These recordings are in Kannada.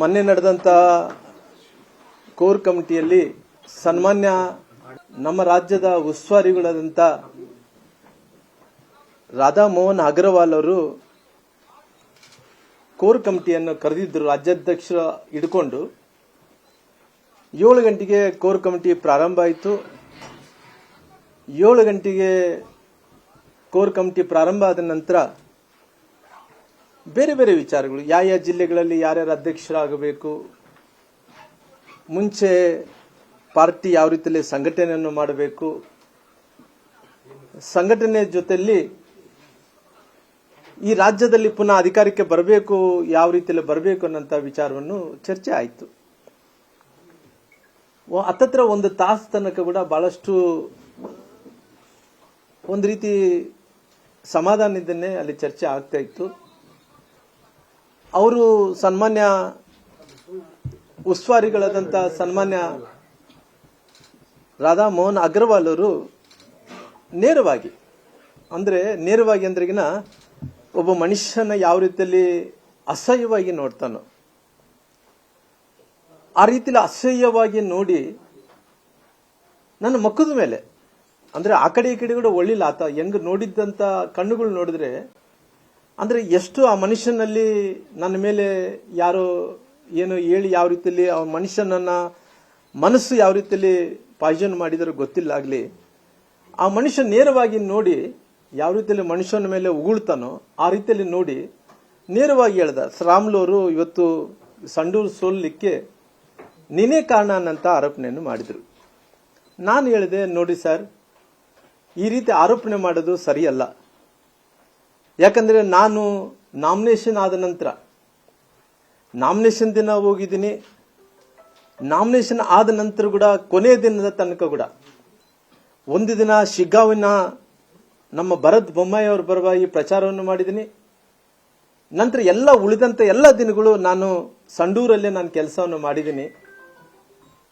ಮೊನ್ನೆ ನಡೆದಂತ ಕೋರ್ ಕಮಿಟಿಯಲ್ಲಿ ಸನ್ಮಾನ್ಯ ನಮ್ಮ ರಾಜ್ಯದ ಉಸ್ತುವಾರಿಗಳಾದಂಥ ರಾಧಾ ಮೋಹನ್ ಅಗರ್ವಾಲ್ ಅವರು ಕೋರ್ ಕಮಿಟಿಯನ್ನು ಕರೆದಿದ್ದರು, ರಾಜ್ಯಾಧ್ಯಕ್ಷರ ಹಿಡ್ಕೊಂಡು. ಏಳು ಗಂಟೆಗೆ ಕೋರ್ ಕಮಿಟಿ ಪ್ರಾರಂಭ ಆಯಿತು. ಏಳು ಗಂಟೆಗೆ ಕೋರ್ ಕಮಿಟಿ ಪ್ರಾರಂಭ ಆದ ನಂತರ ಬೇರೆ ಬೇರೆ ವಿಚಾರಗಳು. ಯಾವ ಯಾವ ಜಿಲ್ಲೆಗಳಲ್ಲಿ ಯಾರ್ಯಾರು ಅಧ್ಯಕ್ಷರಾಗಬೇಕು, ಮುಂಚೆ ಪಾರ್ಟಿ ಯಾವ ರೀತಿಯಲ್ಲಿ ಸಂಘಟನೆಯನ್ನು ಮಾಡಬೇಕು, ಸಂಘಟನೆ ಜೊತೆಯಲ್ಲಿ ಈ ರಾಜ್ಯದಲ್ಲಿ ಪುನಃ ಅಧಿಕಾರಕ್ಕೆ ಬರಬೇಕು, ಯಾವ ರೀತಿಯಲ್ಲಿ ಬರಬೇಕು ಅನ್ನೋಂಥ ವಿಚಾರವನ್ನು ಚರ್ಚೆ ಆಯಿತು. ಹತ್ತತ್ರ ಒಂದು ತಾಸು ತನಕ ಕೂಡ ಬಹಳಷ್ಟು ಒಂದು ರೀತಿ ಸಮಾಧಾನದಿಂದನೇ ಅಲ್ಲಿ ಚರ್ಚೆ ಆಗ್ತಾ ಇತ್ತು. ಅವರು ಸನ್ಮಾನ್ಯ ಉಸ್ತುವಾರಿಗಳಾದಂಥ ಸನ್ಮಾನ್ಯ ರಾಧಾ ಮೋಹನ್ ಅಗ್ರವಾಲ್ ಅವರು ನೇರವಾಗಿ, ಅಂದರೆ ನೇರವಾಗಿ ಅಂದ್ರೆಗಿನ ಒಬ್ಬ ಮನುಷ್ಯನ ಯಾವ ರೀತಿಯಲ್ಲಿ ಅಸಹ್ಯವಾಗಿ ನೋಡ್ತಾನೋ, ಆ ರೀತಿಯಲ್ಲಿ ಅಸಹ್ಯವಾಗಿ ನೋಡಿ ನನ್ನ ಮಕ್ಕದ ಮೇಲೆ, ಅಂದರೆ ಆ ಕಡೆ ಈ ಕಡೆ ಕೂಡ ಒಳ್ಳಿಲ್ಲ ಆತ, ಹೆಂಗ್ ನೋಡಿದ್ದಂಥ ಕಣ್ಣುಗಳು ನೋಡಿದ್ರೆ ಅಂದ್ರೆ ಎಷ್ಟು ಆ ಮನುಷ್ಯನಲ್ಲಿ ನನ್ನ ಮೇಲೆ ಯಾರು ಏನು ಹೇಳಿ ಯಾವ ರೀತಿಯಲ್ಲಿ ಆ ಮನುಷ್ಯನನ್ನ ಮನಸ್ಸು ಯಾವ ರೀತಿಯಲ್ಲಿ ಪಾಯ್ಸನ್ ಮಾಡಿದರೂ ಗೊತ್ತಿಲ್ಲ ಆಗ್ಲಿ, ಆ ಮನುಷ್ಯ ನೇರವಾಗಿ ನೋಡಿ ಯಾವ ರೀತಿಯಲ್ಲಿ ಮನುಷ್ಯನ ಮೇಲೆ ಉಗುಳ್ತಾನೋ ಆ ರೀತಿಯಲ್ಲಿ ನೋಡಿ ನೇರವಾಗಿ ಹೇಳ್ದ ಶ್ರಾಮ್ಲವರು ಇವತ್ತು ಸಂಡೂರು ಸೋಲ್ಲಿಕ್ಕೆ ನೀನೇ ಕಾರಣ ಅನ್ನಂತ ಆರೋಪಣೆಯನ್ನು ಮಾಡಿದರು. ನಾನು ಹೇಳಿದೆ, ನೋಡಿ ಸರ್, ಈ ರೀತಿ ಆರೋಪಣೆ ಮಾಡೋದು ಸರಿಯಲ್ಲ. ಯಾಕಂದ್ರೆ ನಾನು ನಾಮಿನೇಷನ್ ಆದ ನಂತರ, ನಾಮಿನೇಷನ್ ದಿನ ಹೋಗಿದ್ದೀನಿ. ನಾಮಿನೇಷನ್ ಆದ ನಂತರ ಕೂಡ ಕೊನೆಯ ದಿನದ ತನಕ ಕೂಡ ಒಂದು ದಿನ ಶಿಗ್ಗಾವಿನ ನಮ್ಮ ಭರತ್ ಬೊಮ್ಮಾಯಿ ಬರುವ ಈ ಪ್ರಚಾರವನ್ನು ಮಾಡಿದ್ದೀನಿ. ನಂತರ ಎಲ್ಲ ಉಳಿದಂತ ಎಲ್ಲ ದಿನಗಳು ನಾನು ಸಂಡೂರಲ್ಲೇ ನಾನು ಕೆಲಸವನ್ನು ಮಾಡಿದ್ದೀನಿ.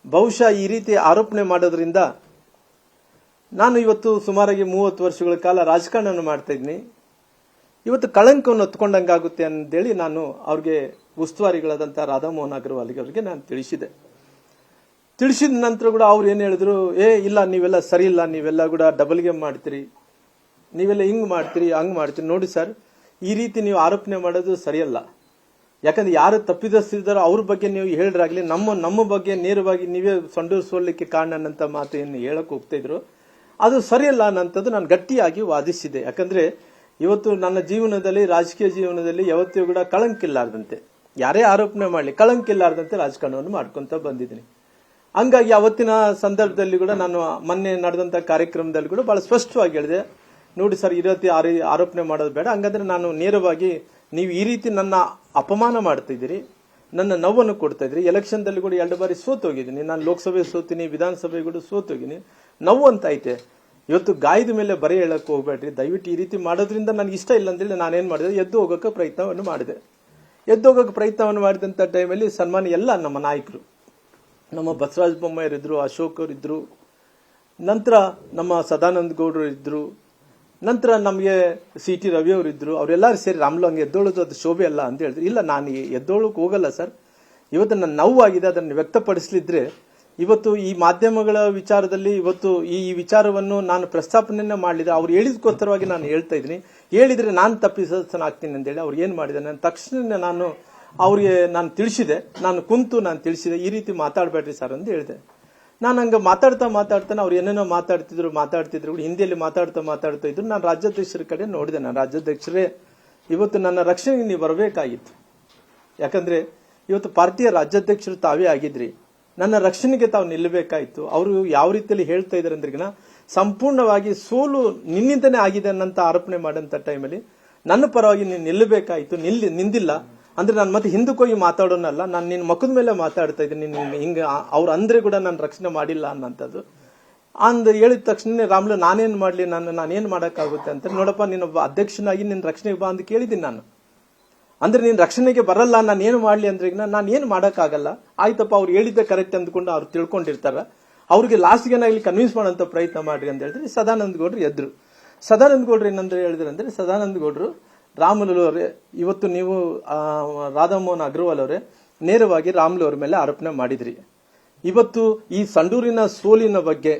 ಬಹುಶಃ ಈ ರೀತಿ ಆರೋಪಣೆ ಮಾಡೋದ್ರಿಂದ ನಾನು ಇವತ್ತು ಸುಮಾರಾಗಿ ಮೂವತ್ತು ವರ್ಷಗಳ ಕಾಲ ರಾಜಕಾರಣವನ್ನು ಮಾಡ್ತಾ ಇದ್ದೀನಿ. ಇವತ್ತು ಕಳಂಕವನ್ನು ಹೊತ್ಕೊಂಡಂಗಾಗುತ್ತೆ ಅಂತೇಳಿ ನಾನು ಅವ್ರಿಗೆ ಉಸ್ತುವಾರಿಗಳಾದಂಥ ರಾಧಾಮೋಹನ್ ಅಗರ್ವಾಲ್ಗೆ ಅವರಿಗೆ ನಾನು ತಿಳಿಸಿದೆ. ತಿಳಿಸಿದ ನಂತರ ಕೂಡ ಅವ್ರು ಏನು ಹೇಳಿದ್ರು, ಏ, ಇಲ್ಲ, ನೀವೆಲ್ಲ ಸರಿ ಇಲ್ಲ, ನೀವೆಲ್ಲ ಕೂಡ ಡಬಲ್ ಗೇಮ್ ಮಾಡ್ತೀರಿ. ನೀವೆಲ್ಲ ಹಿಂಗ್ ಮಾಡ್ತೀರಿ, ಹಂಗೆ ಮಾಡ್ತೀರಿ. ನೋಡಿ ಸರ್, ಈ ರೀತಿ ನೀವು ಆರೋಪಣೆ ಮಾಡೋದು ಸರಿಯಲ್ಲ. ಯಾಕಂದ್ರೆ ಯಾರು ತಪ್ಪಿದಸ್ತಿದ್ದಾರೋ ಅವ್ರ ಬಗ್ಗೆ ನೀವು ಹೇಳ್ರಾಗ್ಲಿ, ನಮ್ಮ ನಮ್ಮ ಬಗ್ಗೆ ನೇರವಾಗಿ ನೀವೇ ಸೊಂಡೂರು ಸೋಲಿಕ್ಕೆ ಕಾರಣ ಅನ್ನಂತ ಮಾತು ಏನು ಹೇಳಕ್ ಹೋಗ್ತಾ ಇದ್ರು. ಅದು ಸರಿಯಲ್ಲ ಅನ್ನಂಥದ್ದು ನಾನು ಗಟ್ಟಿಯಾಗಿ ವಾದಿಸಿದೆ. ಯಾಕಂದ್ರೆ ಇವತ್ತು ನನ್ನ ಜೀವನದಲ್ಲಿ, ರಾಜಕೀಯ ಜೀವನದಲ್ಲಿ ಯಾವತ್ತೂ ಕೂಡ ಕಳಂಕಿಲ್ಲಾರ್ದಂತೆ. ಯಾರೇ ಆರೋಪಣೆ ಮಾಡಲಿ, ಕಳಂಕಿಲ್ಲಾರ್ದಂತೆ ರಾಜಕಾರಣವನ್ನು ಮಾಡ್ಕೊಂತ ಬಂದಿದ್ದೀನಿ. ಹಂಗಾಗಿ ಅವತ್ತಿನ ಸಂದರ್ಭದಲ್ಲಿ ಕೂಡ ನಾನು ಮೊನ್ನೆ ನಡೆದಂತ ಕಾರ್ಯಕ್ರಮದಲ್ಲಿ ಕೂಡ ಬಹಳ ಸ್ಪಷ್ಟವಾಗಿ ಹೇಳಿದೆ. ನೋಡಿ ಸರ್ ಈ ರೀತಿ ಆರಿ- ಆರೋಪಣೆ ಮಾಡೋದು ಬೇಡ. ಹಂಗಾದ್ರೆ ನಾನು ನೇರವಾಗಿ ನೀವು ಈ ರೀತಿ ನನ್ನ ಅಪಮಾನ ಮಾಡ್ತಿದ್ದೀರಿ ನನ್ನ ನೋವನ್ನು ಕೊಡ್ತಾ ಇದ್ರಿ ಎಲೆಕ್ಷನ್ದಲ್ಲಿ ಕೂಡ ಎರಡು ಬಾರಿ ಸೋತೋಗಿದ್ದೀನಿ. ನಾನು ಲೋಕಸಭೆ ಸೋತೀನಿ, ವಿಧಾನಸಭೆ ಕೂಡ ಸೋತ್ ಹೋಗಿನಿ ನೋವು ಅಂತ ಐತೆ. ಇವತ್ತು ಗಾಯದ ಮೇಲೆ ಬರೆ ಹೇಳಕ್ ಹೋಗ್ಬೇಡ್ರಿ. ದಯವಿಟ್ಟು ಈ ರೀತಿ ಮಾಡೋದ್ರಿಂದ ನನಗೆ ಇಷ್ಟ ಇಲ್ಲ ನಾನು ಏನು ಮಾಡಿದೆ? ಎದ್ದು ಹೋಗೋಕೆ ಪ್ರಯತ್ನವನ್ನು ಮಾಡಿದೆ. ಎದ್ದು ಹೋಗೋಕೆ ಪ್ರಯತ್ನವನ್ನು ಮಾಡಿದಂತ ಟೈಮಲ್ಲಿ ಸನ್ಮಾನ ಎಲ್ಲ ನಮ್ಮ ನಾಯಕರು, ನಮ್ಮ ಬಸವರಾಜ ಬೊಮ್ಮಾಯರಿದ್ರು ಅಶೋಕ್ ಅವರಿದ್ರು ನಂತರ ನಮ್ಮ ಸದಾನಂದ ಗೌಡರು ಇದ್ರು, ನಂತರ ನಮಗೆ ಸಿ ಟಿ ರವಿ ಅವರು ಇದ್ರು, ಅವರೆಲ್ಲರೂ ಸೇರಿ ರಾಮ್ಲು ಹಂಗೆ ಎದ್ದೋಳೋದು ಅದು ಶೋಭೆ ಅಲ್ಲ ಅಂತ ಹೇಳಿದ್ರು. ಇಲ್ಲ, ನಾನು ಎದ್ದೋಳಕ್ಕೆ ಹೋಗಲ್ಲ ಸರ್. ಇವತ್ತು ನನ್ನ ನೋವಾಗಿದೆ ಅದನ್ನು ವ್ಯಕ್ತಪಡಿಸಲಿದ್ರೆ ಇವತ್ತು ಈ ಮಾಧ್ಯಮಗಳ ವಿಚಾರದಲ್ಲಿ ಇವತ್ತು ಈ ವಿಚಾರವನ್ನು ನಾನು ಪ್ರಸ್ತಾಪನೆಯನ್ನ ಮಾಡಲಿದ್ರೆ ಅವ್ರು ಹೇಳಿದಕ್ಕೋಸ್ಕರವಾಗಿ ನಾನು ಹೇಳ್ತಾ ಇದ್ದೀನಿ. ಹೇಳಿದರೆ ನಾನು ತಪ್ಪಿಸನಾಗ್ತೀನಿ ಅಂತೇಳಿ ಅವ್ರು ಏನು ಮಾಡಿದೆ ನಾನು ತಕ್ಷಣ ನಾನು ಅವ್ರಿಗೆ ನಾನು ತಿಳಿಸಿದೆ. ನಾನು ಕುಂತು ನಾನು ತಿಳಿಸಿದೆ. ಈ ರೀತಿ ಮಾತಾಡಬೇಡ್ರಿ ಸರ್ ಅಂತ ಹೇಳಿದೆ. ನಾನು ಹಂಗೆ ಮಾತಾಡ್ತಾ ಮಾತಾಡ್ತಾನೆ ಅವ್ರು ಏನೇನೋ ಮಾತಾಡ್ತಿದ್ರು ಮಾತಾಡ್ತಿದ್ರು. ಹಿಂದಿಯಲ್ಲಿ ಮಾತಾಡ್ತಾ ಮಾತಾಡ್ತಾ ಇದ್ರು. ನಾನು ರಾಜ್ಯಾಧ್ಯಕ್ಷರ ಕಡೆ ನೋಡಿದೆ. ನಾನು ರಾಜ್ಯಾಧ್ಯಕ್ಷರೇ ಇವತ್ತು ನನ್ನ ರಕ್ಷಣೆಗೆ ನೀವು ಬರಬೇಕಾಗಿತ್ತು. ಯಾಕಂದ್ರೆ ಇವತ್ತು ಪಾರ್ಟಿಯ ರಾಜ್ಯಾಧ್ಯಕ್ಷರು ತಾವೇ ಆಗಿದ್ರಿ. ನನ್ನ ರಕ್ಷಣೆಗೆ ತಾವು ನಿಲ್ಲಬೇಕಾಯ್ತು. ಅವರು ಯಾವ ರೀತಿಯಲ್ಲಿ ಹೇಳ್ತಾ ಇದ್ದಾರೆ ಅಂದ್ರಿಗಿನ, ಸಂಪೂರ್ಣವಾಗಿ ಸೋಲು ನಿನ್ನಿಂದನೇ ಆಗಿದೆ ಅನ್ನಂತ ಆರೋಪಣೆ ಮಾಡಂತ ಟೈಮಲ್ಲಿ, ನನ್ನ ಪರವಾಗಿ ನೀನು ನಿಲ್ಲಬೇಕಾಯ್ತು, ನಿಲ್ಲಿ, ನಿಂದಿಲ್ಲ. ಅಂದ್ರೆ ನಾನು ಮತ್ತೆ ಹಿಂದಕ್ಕೆ ಹೋಗಿ ಮಾತಾಡೋನಲ್ಲ, ನಾನು ನಿನ್ನ ಮಕ್ಕದ ಮೇಲೆ ಮಾತಾಡ್ತಾ ಇದ್ದೀನಿ ನಿನ್ನ ಹಿಂಗೆ, ಅವ್ರು ಅಂದ್ರೆ ಕೂಡ ನಾನು ರಕ್ಷಣೆ ಮಾಡಿಲ್ಲ ಅನ್ನಂಥದ್ದು ಅಂದ್ ಹೇಳಿದ ತಕ್ಷಣ ರಾಮ್ಲು, ನಾನೇನ್ ಮಾಡ್ಲಿ, ನಾನು, ನಾನೇನ್ ಮಾಡೋಕ್ಕಾಗುತ್ತೆ ಅಂತ, ನೋಡಪ್ಪ, ನೀನೊಬ್ಬ ಅಧ್ಯಕ್ಷನಾಗಿ ನಿನ್ನ ರಕ್ಷಣೆಗೆ ಬಾ ಅಂತ ಕೇಳಿದ್ದೀನಿ ನಾನು. ಅಂದ್ರೆ ನೀನ್ ರಕ್ಷಣೆಗೆ ಬರಲ್ಲ, ನಾನು ಏನು ಮಾಡ್ಲಿ ಅಂದ್ರೆ ನಾನು ಏನು ಮಾಡೋಕ್ಕಾಗಲ್ಲ. ಆಯ್ತಪ್ಪ, ಅವ್ರು ಹೇಳಿದ್ದೆ ಕರೆಕ್ಟ್ ಅಂದ್ಕೊಂಡು ಅವ್ರು ತಿಳ್ಕೊಂಡಿರ್ತಾರ. ಅವ್ರಿಗೆ ಲಾಸ್ಟ್ಗೆ ಇಲ್ಲಿ ಕನ್ವಿನ್ಸ್ ಮಾಡೋಂಥ ಪ್ರಯತ್ನ ಮಾಡ್ರಿ ಅಂತ ಹೇಳಿದ್ರೆ ಸದಾನಂದ ಗೌಡ್ರು ಎದ್ರು. ಸದಾನಂದ ಗೌಡ್ರು ಏನಂದ್ರೆ ಹೇಳಿದ್ರು ಅಂದ್ರೆ ಸದಾನಂದ ಗೌಡ್ರು ರಾಮುಲು ಅವರೇ, ಇವತ್ತು ನೀವು ರಾಧಾಮೋಹನ್ ಅಗ್ರವಾಲ್ ಅವರೇ, ನೇರವಾಗಿ ರಾಮ್ಲು ಅವ್ರ ಮೇಲೆ ಆರೋಪಣೆ ಮಾಡಿದ್ರಿ. ಇವತ್ತು ಈ ಸಂಡೂರಿನ ಸೋಲಿನ ಬಗ್ಗೆ,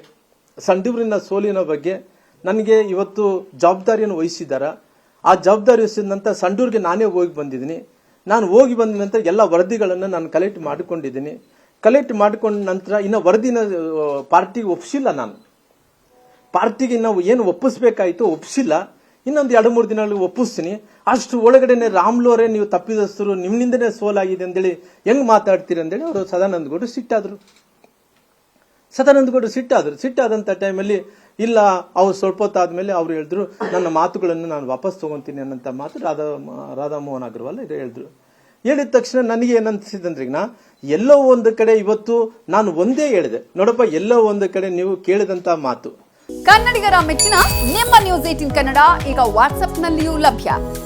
ಸಂಡೂರಿನ ಸೋಲಿನ ಬಗ್ಗೆ ನನಗೆ ಇವತ್ತು ಜವಾಬ್ದಾರಿಯನ್ನು ವಹಿಸಿದಾರ ಆ ಜವಾಬ್ದಾರಿ ವಹಿಸಿದಂಥ ಸಂಡೂರಿಗೆ ನಾನೇ ಹೋಗಿ ಬಂದಿದ್ದೀನಿ. ನಾನು ಹೋಗಿ ಬಂದ ನಂತರ ಎಲ್ಲ ವರದಿಗಳನ್ನು ನಾನು ಕಲೆಕ್ಟ್ ಮಾಡಿಕೊಂಡಿದ್ದೀನಿ. ಕಲೆಕ್ಟ್ ಮಾಡಿಕೊಂಡ ನಂತರ ಇನ್ನು ವರದಿನ ಪಾರ್ಟಿಗೆ ಒಪ್ಪಿಸಿಲ್ಲ ನಾನು. ಪಾರ್ಟಿಗೆ ನಾವು ಏನು ಒಪ್ಪಿಸ್ಬೇಕಾಯ್ತು ಒಪ್ಪಿಸಿಲ್ಲ ಇನ್ನೊಂದು ಎರಡು, ಮೂರು ದಿನಗಳಲ್ಲಿ ಒಪ್ಪಿಸ್ತೀನಿ. ಅಷ್ಟು ಒಳಗಡೆನೆ ರಾಮ್ಲೋರೇ ನೀವು ತಪ್ಪಿದಸ್ತರು ನಿಮ್ಮಿಂದನೇ ಸೋಲಾಗಿದೆ ಅಂತೇಳಿ ಹೆಂಗೆ ಮಾತಾಡ್ತೀರಿ ಅಂತೇಳಿ ಅವರು ಸದಾನಂದ ಗೌಡರು ಸಿಟ್ಟಾದ್ರು. ಸದಾನಂದ ಗೌಡರು ಸಿಟ್ಟಾದ್ರು ಸಿಟ್ಟಾದಂಥ ಟೈಮಲ್ಲಿ ಇಲ್ಲ, ಅವ್ರು ಸ್ವಲ್ಪ ಹೊತ್ತಾದ್ಮೇಲೆ ಅವ್ರು ಹೇಳಿದ್ರು, ನನ್ನ ಮಾತುಗಳನ್ನು ನಾನು ವಾಪಸ್ ತಗೊಂತೀನಿ ಅನ್ನೋಂಥ ಮಾತು ರಾಧಾ, ರಾಧಾಮೋಹನ್ ಅಗ್ರವಾಲ್ ಇದು ಹೇಳಿದ್ರು. ಹೇಳಿದ ತಕ್ಷಣ ನನಗೆ ಏನನ್ಸಿದಂದ್ರೆ ನಾ, ಎಲ್ಲೋ ಒಂದು ಕಡೆ ಇವತ್ತು ನಾನು ಒಂದೇ ಹೇಳಿದೆ. ನೋಡಪ್ಪ, ಎಲ್ಲೋ ಒಂದು ಕಡೆ ನೀವು ಕೇಳಿದಂತ ಮಾತು. ಕನ್ನಡಿಗರ ಮೆಚ್ಚಿನ ನಿಮ್ಮ ನ್ಯೂಸ್ ಏಟಿನ್ ಕನ್ನಡ ಈಗ ವಾಟ್ಸ್ಆಪ್ನಲ್ಲಿಯೂ ಲಭ್ಯ.